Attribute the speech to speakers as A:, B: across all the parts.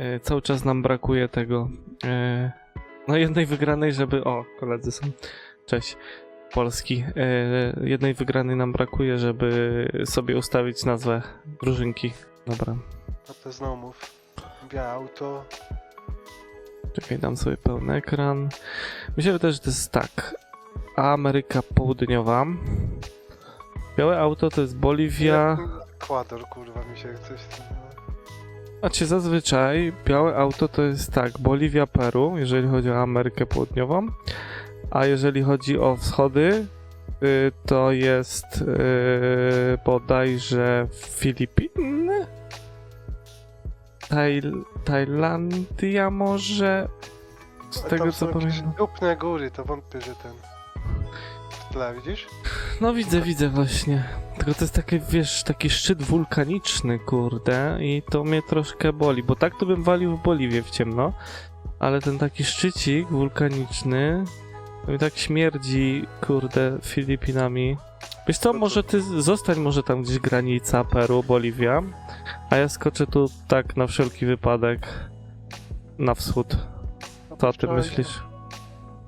A: E, cały czas nam brakuje tego. E, no jednej wygranej, żeby. O, koledzy są. Cześć. Polski. E, jednej wygranej nam brakuje, żeby sobie ustawić nazwę drużynki. Dobra.
B: No to znowu mów. Białe auto.
A: Czekaj, dam sobie pełny ekran. Mi się wydaje, że to jest tak. Ameryka Południowa. Białe auto to jest Boliwia.
B: Ekwador, kurwa, mi się coś tam...
A: Znaczy zazwyczaj białe auto to jest tak, Boliwia, Peru, jeżeli chodzi o Amerykę Południową, a jeżeli chodzi o wschody, y, to jest y, bodajże Filipiny? Tajl Tajlandia może? Z tego co pamiętam.
B: Dupne góry, to wątpię, że ten... Tle, widzisz?
A: No widzę, widzę właśnie. Tylko to jest taki, wiesz, taki szczyt wulkaniczny, kurde, i to mnie troszkę boli, bo tak to bym walił w Boliwie w ciemno, ale ten taki szczycik wulkaniczny, to mi tak śmierdzi, kurde, Filipinami. Wiesz co, może ty zostań może tam gdzieś granica Peru, Boliwia, a ja skoczę tu tak na wszelki wypadek na wschód.
B: No
A: Co ty myślisz?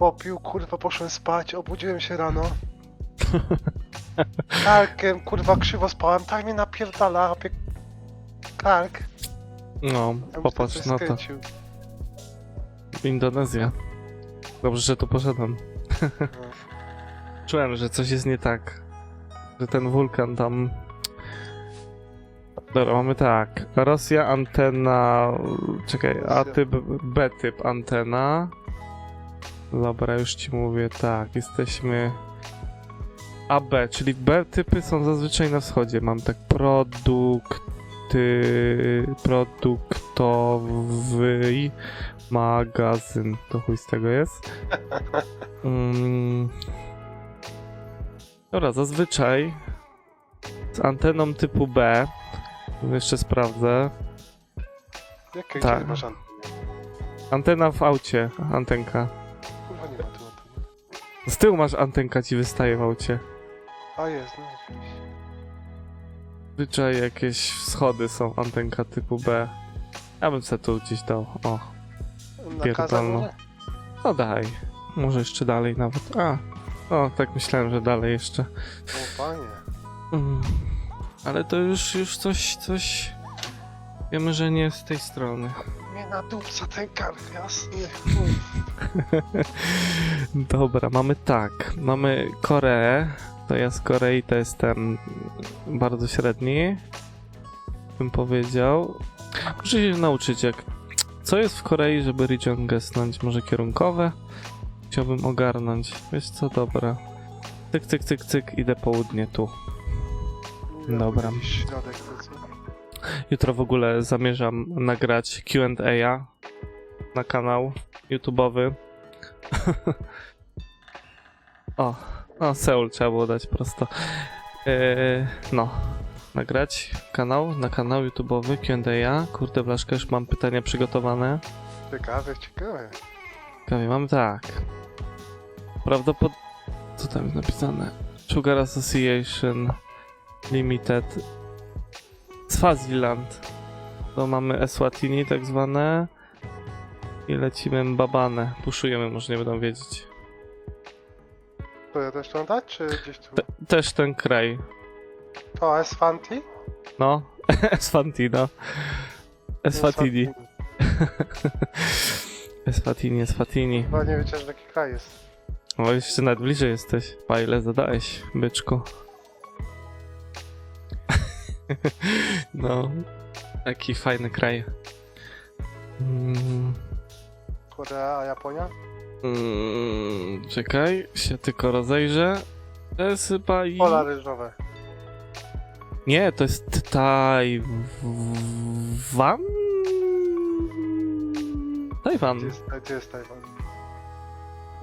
B: Popił, kurwa, poszłem spać, obudziłem się rano. Karkiem, kurwa, krzywo spałem, tak mnie napierdala, opie... Kark.
A: No,
B: Ja bym
A: popatrz na to.
B: skręcił.
A: Indonezja. Dobrze, że tu poszedłem. Czułem, że coś jest nie tak. Że ten wulkan tam. Dobra, mamy tak. Rosja, antena. Czekaj, A typ, B typ antena. Dobra, już ci mówię, tak. Jesteśmy. AB, czyli B typy są zazwyczaj na wschodzie. Mam tak produkty. Produktowy magazyn. To chuj z tego jest. Mm. Dobra, zazwyczaj z anteną typu B. Jeszcze sprawdzę.
B: Jakie
A: Tak.
B: masz anteny?
A: Antena w aucie, antenka. Z tyłu masz antenka ci wystaje w aucie.
B: A jest, no jakieś.
A: Zazwyczaj jakieś schody są antenka typu B. Ja bym se tu gdzieś dał. O,
B: Na
A: Pierdolno. no daj. Może jeszcze dalej nawet. A, o, tak myślałem, że dalej jeszcze.
B: O panie.
A: Mm. Ale to już, już coś, coś... Wiemy, że nie z tej strony.
B: Nie na dupca ten kark, jasny. chuj.
A: Dobra, mamy tak. Mamy Koreę. To ja z Korei to jestem bardzo średni. Bym powiedział. Muszę się nauczyć, jak. Co jest w Korei, żeby region gesnąć? Może kierunkowe? Chciałbym ogarnąć. Wiesz co, dobra. Cyk, cyk, cyk, cyk, idę południe tu. Dobra.
B: Środek to?
A: Jutro w ogóle zamierzam nagrać QA na kanał YouTube'owy. o, o, Seul trzeba było dać prosto. Eee, no, nagrać kanał na kanał YouTube'owy QA. Kurde, Blaszka, już mam pytania przygotowane.
B: Ciekawe, ciekawe.
A: Ciekawie, mamy tak. Prawdopodobnie. Co tam jest napisane? Sugar Association Limited. Swaziland. To mamy Eswatini tak zwane. I lecimy Mbabane. Puszujemy, może nie będą wiedzieć.
B: To ja też to dać, czy gdzieś tu?
A: Te, też ten kraj.
B: To Esfanti?
A: No. Eswatini, no. Eswatini. Eswatini, Eswatini.
B: Chyba nie wiedziałem, że taki kraj jest.
A: O, jeszcze nawet bliżej jesteś. Pa, ile zadałeś, byczku. No, taki fajny kraj. Mm,
B: Korea, Japonia?
A: mm, czekaj, się tylko rozejrzę. To jest chyba i...
B: Pola ryżowe.
A: Nie, to jest Tajwan? Tajwan.
B: Gdzie jest, gdzie jest Tajwan?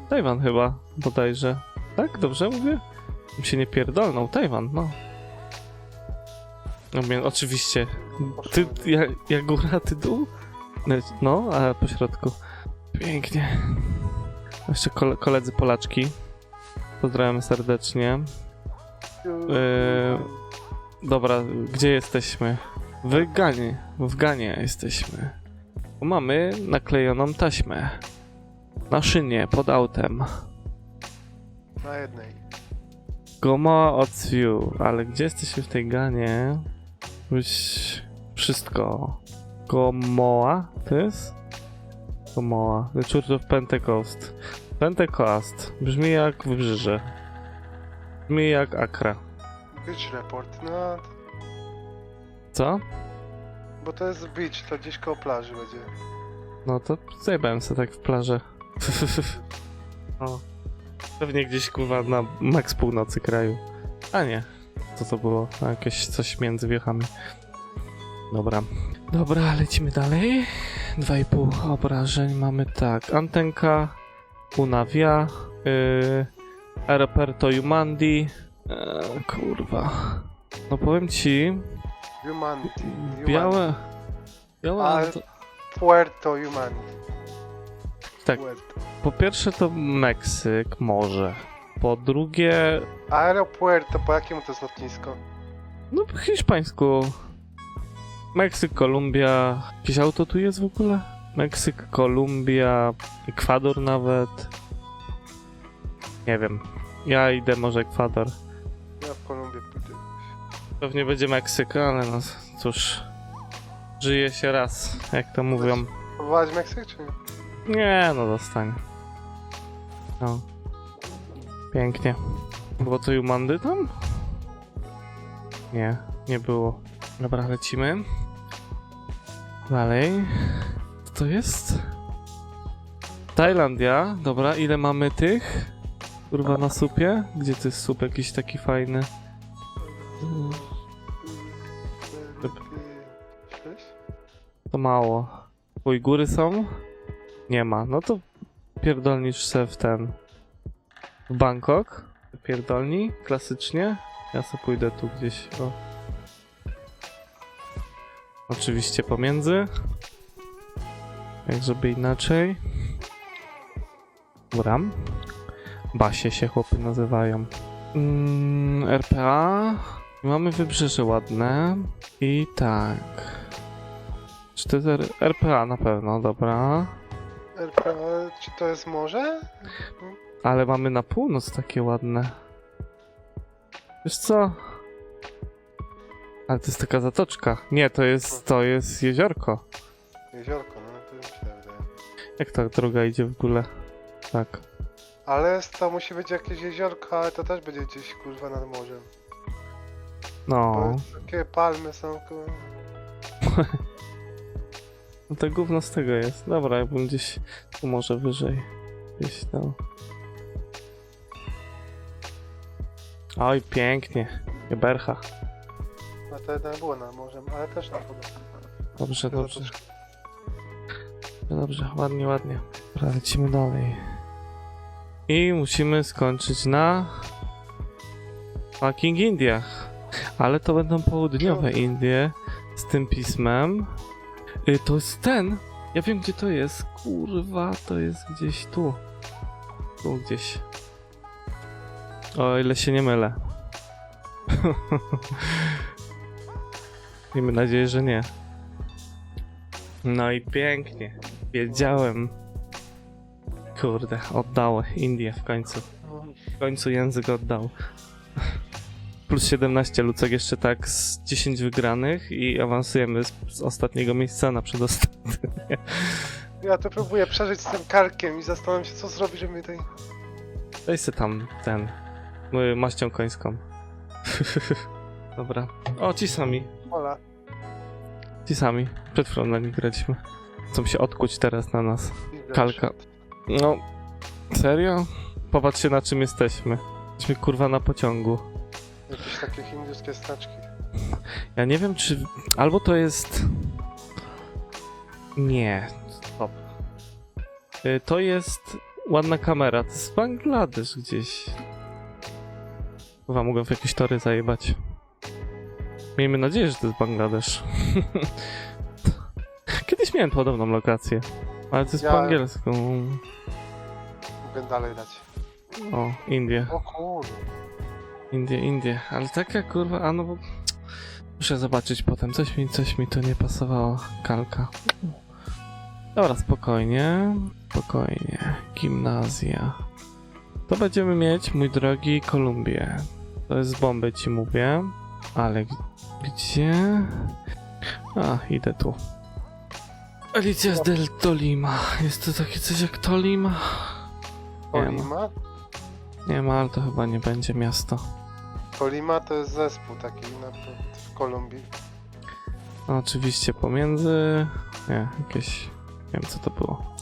A: Tajwan chyba, bodajże. Tak? Dobrze mówię? Bym się nie pierdolnął. Tajwan, no. No oczywiście. Ty, ja, ja góra, ty dół? No, No, a po środku. Pięknie. Jeszcze kole, koledzy Polaczki. Pozdrawiamy serdecznie. Eee, Dobra, gdzie jesteśmy? W Ganie. W Ganie jesteśmy. Mamy naklejoną taśmę. Na szynie, pod autem.
B: Na jednej.
A: Gomoa Otsview, ale gdzie jesteśmy w tej ganie? Już wszystko. Gomoa? To jest? Gomoa. The Church of Pentecost. Pentecost. Brzmi jak wybrzeże. Brzmi jak Akra.
B: Beach report. No,
A: Co?
B: bo to jest beach, to gdzieś koło plaży będzie.
A: No to zajebałem sobie tak w plaży. o. Pewnie gdzieś kurwa na maks północy kraju. A nie. Co to było? Jakieś coś między wiechami. Dobra. Dobra, lecimy dalej. 2,5 obrażeń mamy tak. Antenka, Unavia, yy, Aeroperto Yumandi. Eee, kurwa. No powiem ci,
B: Humanity.
A: białe... Białe...
B: A-
A: to-
B: Puerto Humanity.
A: Tak.
B: Puerto.
A: Po pierwsze to Meksyk, może. Po drugie,
B: Aeropuerto, po jakiemu to jest lotnisko?
A: no po hiszpańsku. Meksyk, Kolumbia. Jakieś auto tu jest w ogóle? Meksyk, Kolumbia, Ekwador nawet. Nie wiem. Ja idę może Ekwador.
B: Ja w Kolumbii pójdę.
A: Pewnie będzie Meksyk, ale no cóż. Żyje się raz, jak to mówią.
B: Próbować Meksyk, czy nie?
A: Nie, no dostanie. No. Pięknie. Było to Jumandy tam? Nie, nie było. Dobra, lecimy. Dalej. Co to jest? Tajlandia. Dobra, ile mamy tych? Kurwa na supie? Gdzie to jest sup jakiś taki fajny? To mało. Ujgury są? Nie ma. No to pierdolnisz se w ten. W Bangkok. Pierdolni, klasycznie. Ja sobie pójdę tu gdzieś. O. Oczywiście pomiędzy. Jak żeby inaczej. Dobra. Basie się chłopy nazywają. Mm, RPA. Mamy wybrzeże ładne. I tak. Czy to jest R- RPA na pewno, dobra.
B: RPA, czy to jest morze?
A: Ale mamy na północ takie ładne. Wiesz co? Ale to jest taka zatoczka. Nie, to jest, to jest jeziorko.
B: Jeziorko, no to mi się tak wydaje.
A: Jak ta droga idzie w ogóle? Tak.
B: Ale to musi być jakieś jeziorko, ale to też będzie gdzieś kurwa nad morzem. Bo
A: No.
B: takie palmy są kurwa.
A: no to gówno z tego jest. Dobra, jakbym gdzieś tu może wyżej. Gdzieś tam. Oj, pięknie. Bercha.
B: No to jednak było nad morzem, ale też na wodę.
A: Dobrze, dobrze. Dobrze, ładnie, ładnie. Dobra, lecimy dalej. I musimy skończyć na fucking Indiach. Ale to będą południowe Indie z tym pismem. Y, to jest ten. Ja wiem gdzie to jest. Kurwa, to jest gdzieś tu. Tu gdzieś. O ile się nie mylę. Miejmy nadzieję, że nie. No i pięknie. Wiedziałem. Kurde, oddały Indie w końcu. W końcu język oddał. Plus 17 Lucek jeszcze tak z 10 wygranych i awansujemy z, z ostatniego miejsca na przedostatnie.
B: Ja to próbuję przeżyć z tym karkiem i zastanawiam się co zrobić, żeby mi tej...
A: Daj se tam ten. Y, maścią końską. Dobra. O, ci sami.
B: Ola.
A: Ci sami. Przed nich graliśmy. Chcą się odkuć teraz na nas. Kalka. No, serio? Popatrzcie na czym jesteśmy. Jesteśmy kurwa na pociągu.
B: Jakieś takie hinduskie znaczki.
A: Ja nie wiem czy... Albo to jest... Nie. Stop. Y, To jest ładna kamera. To jest Bangladesz gdzieś. Chyba mogę w jakieś tory zajebać. Miejmy nadzieję, że to jest Bangladesz. Kiedyś miałem podobną lokację. Ale to jest
B: Ja-
A: po angielsku.
B: Mogę dalej dać.
A: O, Indie.
B: O kurde.
A: Indie, Indie, ale taka kurwa, a no bo... Muszę zobaczyć potem, coś mi, coś mi tu nie pasowało, kalka. Dobra, spokojnie, spokojnie. Gimnazja. To będziemy mieć, mój drogi, Kolumbię. To jest z bomby, ci mówię. Ale gdzie? A, idę tu. Alicia z del Tolima. Jest to takie coś jak Tolima? Nie ma. Nie ma, ale to chyba nie będzie miasto.
B: Kolima to jest zespół taki na, w Kolumbii.
A: No, oczywiście pomiędzy... Nie, jakieś... Nie wiem co to było.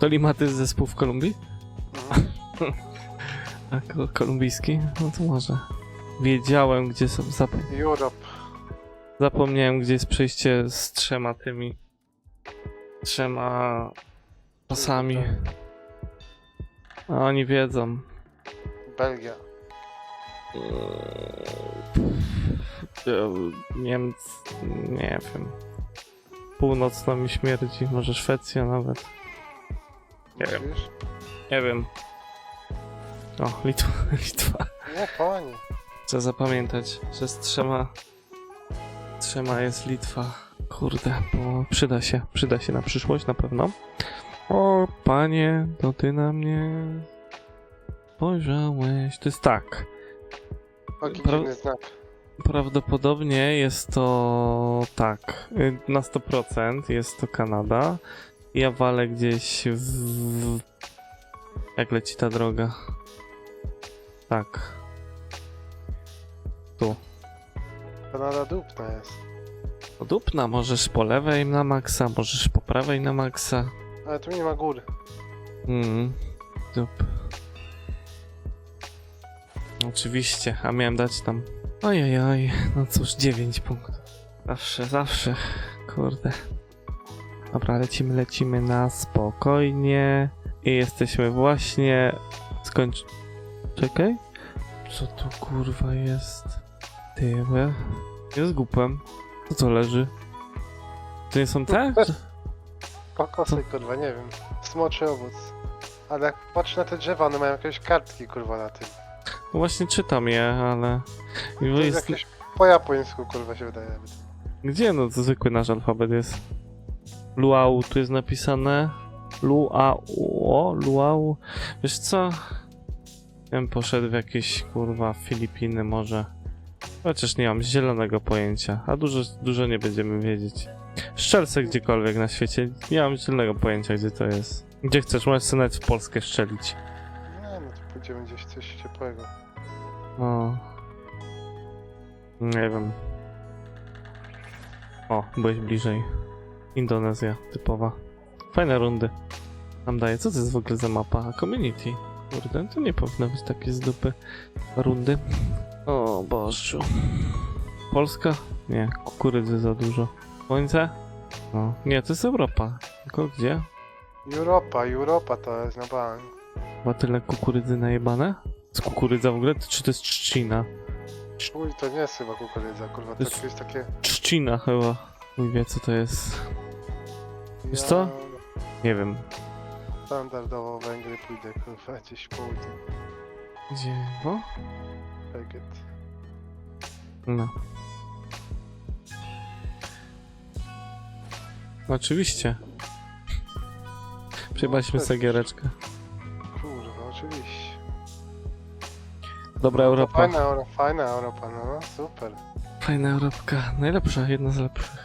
A: Tolima to jest zespół w Kolumbii?
B: Mhm.
A: A ko- kolumbijski? No to może. Wiedziałem, gdzie są. Zap
B: Europe.
A: zapomniałem, gdzie jest przejście z trzema tymi. Trzema pasami. A oni wiedzą.
B: Belgia.
A: Niemcy. Nie wiem. Północno mi śmierdzi, może Szwecja nawet. Nie wiem. Nie wiem. O, Litwa. Litwa.
B: Nie, panie.
A: Trzeba zapamiętać, że z trzema. Trzema jest Litwa. Kurde, bo przyda się. Przyda się na przyszłość na pewno. O, panie, to ty na mnie. Spojrzałeś. To jest tak. Pra-
B: dziwny znak.
A: Prawdopodobnie jest to tak. Na 100% jest to Kanada. Ja walę gdzieś w. Jak leci ta droga? Tak.
B: Kanada dupna jest.
A: Dupna, możesz po lewej na maksa, możesz po prawej na maksa.
B: Ale tu nie ma góry.
A: Mm. Dup. Oczywiście, a miałem dać tam. Ojej, no cóż, 9 punktów. Zawsze, zawsze. Kurde. Dobra, lecimy, lecimy na spokojnie. I jesteśmy właśnie. Skończ. Czekaj. Co to kurwa jest? Tyle. Jest głupem. Co to leży? To nie są te?
B: Kokosy, kurwa, nie wiem. Smoczy owoc. Ale jak patrzę na te drzewa, one mają jakieś kartki, kurwa, na tym.
A: No właśnie czytam je, ale...
B: To jest
A: jest...
B: jakieś po japońsku, kurwa, się wydaje.
A: Gdzie no to zwykły nasz alfabet jest? Luau tu jest napisane. Luau, o, luau. Wiesz co? Bym poszedł w jakieś kurwa Filipiny może. Chociaż nie mam zielonego pojęcia, a dużo, dużo nie będziemy wiedzieć. Strzelce gdziekolwiek na świecie, nie mam zielonego pojęcia gdzie to jest. Gdzie chcesz, możesz sobie nawet w Polskę strzelić.
B: Nie, no to pójdziemy gdzieś coś ciepłego.
A: No. Nie wiem. O, byłeś bliżej. Indonezja, typowa. Fajne rundy. Nam daje. Co to jest w ogóle za mapa? Community. Kurde, to nie powinno być takie z dupy rundy. O Bożu. Polska? Nie, kukurydzy za dużo. Słońce? No. Nie, to jest Europa. Tylko gdzie?
B: Europa, Europa to jest na bank.
A: Chyba tyle kukurydzy najebane? Z kukurydza w ogóle? Czy to jest trzcina?
B: Uj, to nie jest chyba kukurydza, kurwa, to
A: jest-
B: jest takie...
A: Trzcina chyba. Mój wie co to jest. Wiesz
B: Ja
A: co? Nie wiem.
B: Standardowo Węgry pójdę, kurwa, gdzieś w południe.
A: Gdzie?
B: Veget.
A: No. Oczywiście. Przejebaliśmy
B: No,
A: sobie giereczkę.
B: Kurwa, oczywiście.
A: Dobra Europa.
B: Fajna Europa, fajna Europa, no, super.
A: Fajna Europka. Najlepsza, jedna z lepszych.